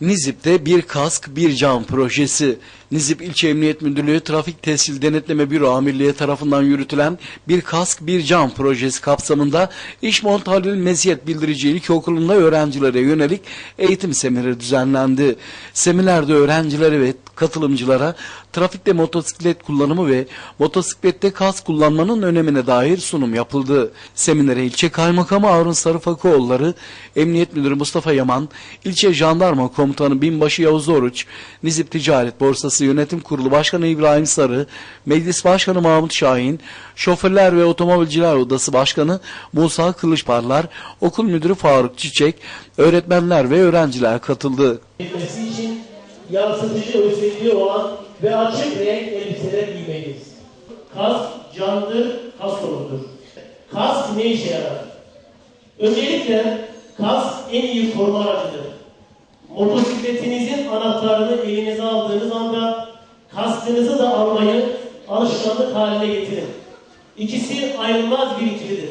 Nizip'te bir kask bir can projesi. Nizip İlçe Emniyet Müdürlüğü Trafik Tescil Denetleme Büro Amirliği tarafından yürütülen bir kask bir can projesi kapsamında İşmont Halil Meziyet Bildirici İlkokulu'nda öğrencilere yönelik eğitim semineri düzenlendi. Seminerde öğrencilere ve katılımcılara trafikte motosiklet kullanımı ve motosiklette kask kullanmanın önemine dair sunum yapıldı. Seminere ilçe kaymakamı Harun Sarıfakoğulları, Emniyet Müdürü Mustafa Yaman, ilçe jandarma komutanı Binbaşı Yavuz Oruç, Nizip Ticaret Borsası Yönetim Kurulu Başkanı İbrahim Sarı, Meclis Başkanı Mahmut Şahin, Şoförler ve Otomobilciler Odası Başkanı Musa Kılıçparlar, Okul Müdürü Faruk Çiçek, öğretmenler ve öğrenciler katıldı. yansıtıcı özelliği olan ve açık renk elbiseler giymeliyiz. Kask candır, kask olurdur. Kask ne işe yarar? Öncelikle kask en iyi koruma aracıdır. Motosikletinizin anahtarını elinize aldığınız anda kaskınızı da almayı alışkanlık haline getirin. İkisi ayrılmaz bir ikilidir.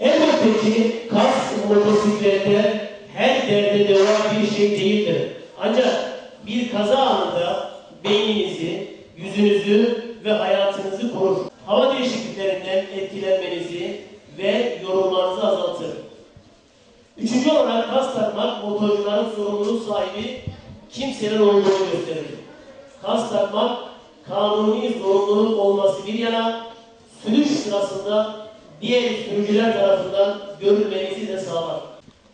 Elbette ki kask motosiklette her derde deva bir şey değildir. Ancak bir kaza anında beyninizi, yüzünüzü ve hayatınızı korur. Hava değişikliklerinden etkilenmenizi ve yorulmanızı azaltır. Üçüncü olarak kask takmak motorcuların sorumluluğu sahibi kimsenin olduğunu gösterir. Kask takmak kanuni zorunluluk olması bir yana sürüş sırasında diğer sürücüler tarafından görülmenizi de sağlar.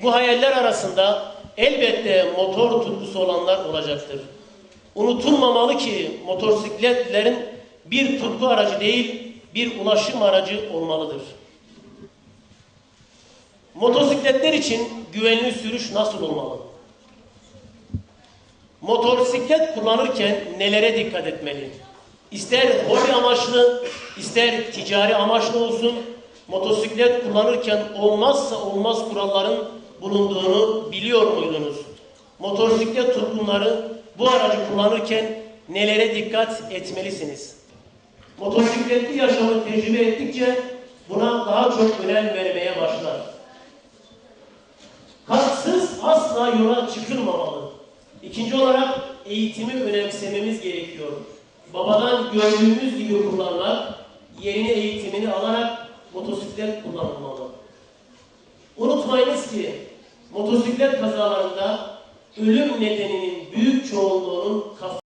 Bu hayaller arasında elbette motor tutkusu olanlar olacaktır. Unutulmamalı ki motosikletlerin bir tutku aracı değil, bir ulaşım aracı olmalıdır. Motosikletler için güvenli sürüş nasıl olmalı? Motosiklet kullanırken nelere dikkat etmeli? İster hobi amaçlı, ister ticari amaçlı olsun, motosiklet kullanırken olmazsa olmaz kuralların bulunduğunu biliyor muydunuz? Motosiklet tutkunları bu aracı kullanırken nelere dikkat etmelisiniz? Motosikletli yaşamı tecrübe ettikçe buna daha çok önem vermeye başlar. Kasksız asla yola çıkılmamalı. İkinci olarak eğitimi önemsememiz gerekiyor. Babadan gördüğümüz gibi kullanmak, yerine eğitimini alarak motosiklet kullanılmalı. Unutmayınız ki motosiklet kazalarında ölüm nedeninin büyük çoğunluğunun